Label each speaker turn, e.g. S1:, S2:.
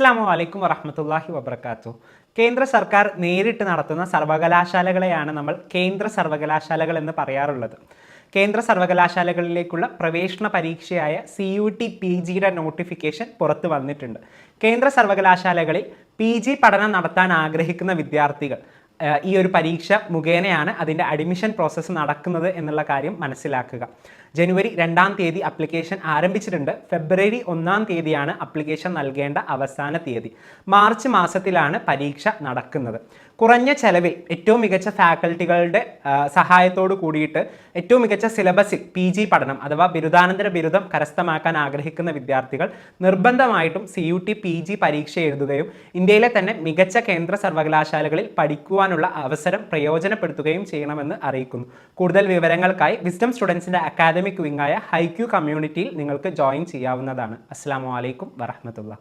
S1: അസ്സാം അലൈക്കും വറഹമത്തല്ലാഹി വബർക്കാത്തു കേന്ദ്ര സർക്കാർ നേരിട്ട് നടത്തുന്ന സർവകലാശാലകളെയാണ് നമ്മൾ കേന്ദ്ര സർവകലാശാലകൾ എന്ന് പറയാറുള്ളത്. കേന്ദ്ര സർവകലാശാലകളിലേക്കുള്ള പ്രവേശന പരീക്ഷയായ സി യു ടി പി ജിയുടെ നോട്ടിഫിക്കേഷൻ പുറത്തു വന്നിട്ടുണ്ട്. കേന്ദ്ര സർവകലാശാലകളിൽ പി ജി പഠനം നടത്താൻ ആഗ്രഹിക്കുന്ന വിദ്യാർത്ഥികൾ ഈ ഒരു പരീക്ഷ മുഖേനയാണ് അതിന്റെ അഡ്മിഷൻ പ്രോസസ്സ് നടക്കുന്നത് എന്നുള്ള കാര്യം മനസ്സിലാക്കുക. ജനുവരി രണ്ടാം തീയതി അപ്ലിക്കേഷൻ ആരംഭിച്ചിട്ടുണ്ട്. ഫെബ്രുവരി ഒന്നാം തീയതിയാണ് അപ്ലിക്കേഷൻ നൽകേണ്ട അവസാന തീയതി. മാർച്ച് മാസത്തിലാണ് പരീക്ഷ നടക്കുന്നത്. കുറഞ്ഞ ചെലവിൽ ഏറ്റവും മികച്ച ഫാക്കൽറ്റികളുടെ സഹായത്തോട് കൂടിയിട്ട് ഏറ്റവും മികച്ച സിലബസിൽ പി ജി പഠനം അഥവാ ബിരുദാനന്തര ബിരുദം കരസ്ഥമാക്കാൻ ആഗ്രഹിക്കുന്ന വിദ്യാർത്ഥികൾ നിർബന്ധമായിട്ടും C U T P G പരീക്ഷ എഴുതുകയും ഇന്ത്യയിലെ തന്നെ മികച്ച കേന്ദ്ര സർവകലാശാലകളിൽ പഠിക്കുവാനുള്ള അവസരം പ്രയോജനപ്പെടുത്തുകയും ചെയ്യണമെന്ന് അറിയിക്കുന്നു. കൂടുതൽ വിവരങ്ങൾക്കായി വിസ്ഡം സ്റ്റുഡൻസിന്റെ അക്കാദമിക് വിങ്ങായ ഹൈക്യു കമ്മ്യൂണിറ്റിയിൽ നിങ്ങൾക്ക് ജോയിൻ ചെയ്യാവുന്നതാണ്. അസ്സാം വലൈക്കും വറഹമത്തുള്ള